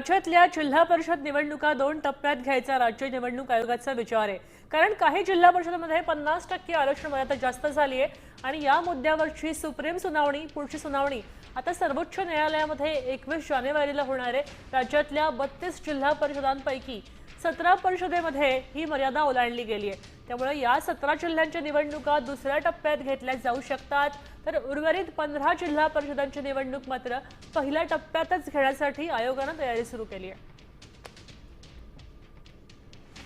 राज्यातल्या जिल्हा परिषद निवडणुका दोन टप्प्यात घ्यायचा. राज्य निवडणूक आयोगाचा विचार आहे. कारण काही जिल्हा परिषदेमध्ये पन्नास टक्के आरक्षण मर्यादा जास्त झाली आहे. आणि या मुद्द्यावरची सुप्रीम सुनावणी पुढची सुनावणी आता सर्वोच्च न्यायालयामध्ये एकवीस जानेवारीला होणार आहे. राज्यातल्या बत्तीस जिल्हा परिषदांपैकी सतरा परिषदेमध्ये ही मर्यादा ओलांडली गेली आहे. त्यामुळे या सतरा जिल्ह्यांच्या निवडणुका दुसऱ्या टप्प्यात घेतल्या जाऊ शकतात. तर उर्वरित पंधरा जिल्हा परिषदांची निवडणूक मात्र पहिल्या टप्प्यातच घेण्यासाठी आयोगानं तयारी सुरू केली आहे.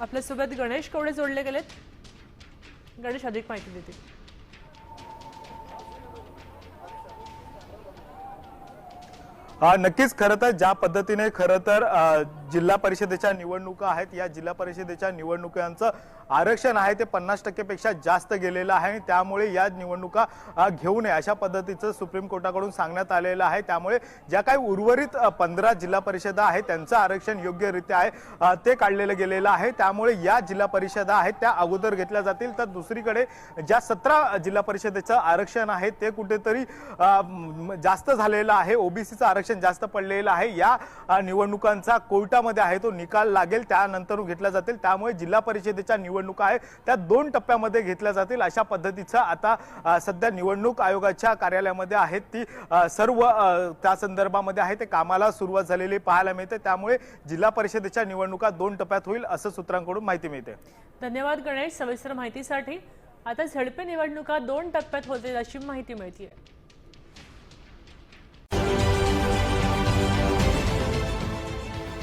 आपल्यासोबत गणेश कवडे जोडले गेलेत. गणेश अधिक माहिती देतील. नक्कीच खरं तर ज्या पद्धतीने खरं तर जिल्हा परिषदेच्या निवडणुका आहेत. या जिल्हा परिषदेच्या निवडणुकांचं आरक्षण आहे ते पन्नास टक्केपेक्षा जास्त गेलेलं आहे आणि त्यामुळे या निवडणुका घेऊ नये अशा पद्धतीचं सुप्रीम कोर्टाकडून सांगण्यात आलेलं आहे. त्यामुळे ज्या काही उर्वरित पंधरा जिल्हा परिषदा आहेत त्यांचं आरक्षण योग्यरित्या आहे ते काढलेलं गेलेलं आहे. त्यामुळे या जिल्हा परिषदा आहेत त्या अगोदर घेतल्या जातील. तर दुसरीकडे ज्या सतरा जिल्हा परिषदेचं आरक्षण आहे ते कुठेतरी जास्त झालेलं आहे. ओबीसीचं आरक्षण जास्त पडलेलं आहे. या निवडणुकांचा कोर्ट कोर्टामध्ये आहे. तो निकाल लागेल त्यानंतर घेतला जातील. त्यामुळे जिल्हा परिषदेच्या निवडणुका आहे त्या दोन टप्प्यामध्ये घेतल्या जातील. अशा पद्धतीचं आता सध्या निवडणूक आयोगाच्या कार्यालयामध्ये आहेत ती सर्व त्या संदर्भामध्ये आहे. ते कामाला सुरुवात झालेली पाहायला मिळते. त्यामुळे जिल्हा परिषदेच्या निवडणुका दोन टप्प्यात होईल असं सूत्रांकडून माहिती मिळते. धन्यवाद गणेश सविस्तर माहितीसाठी. आता झडपे निवडणुका दोन टप्प्यात होतील अशी माहिती मिळते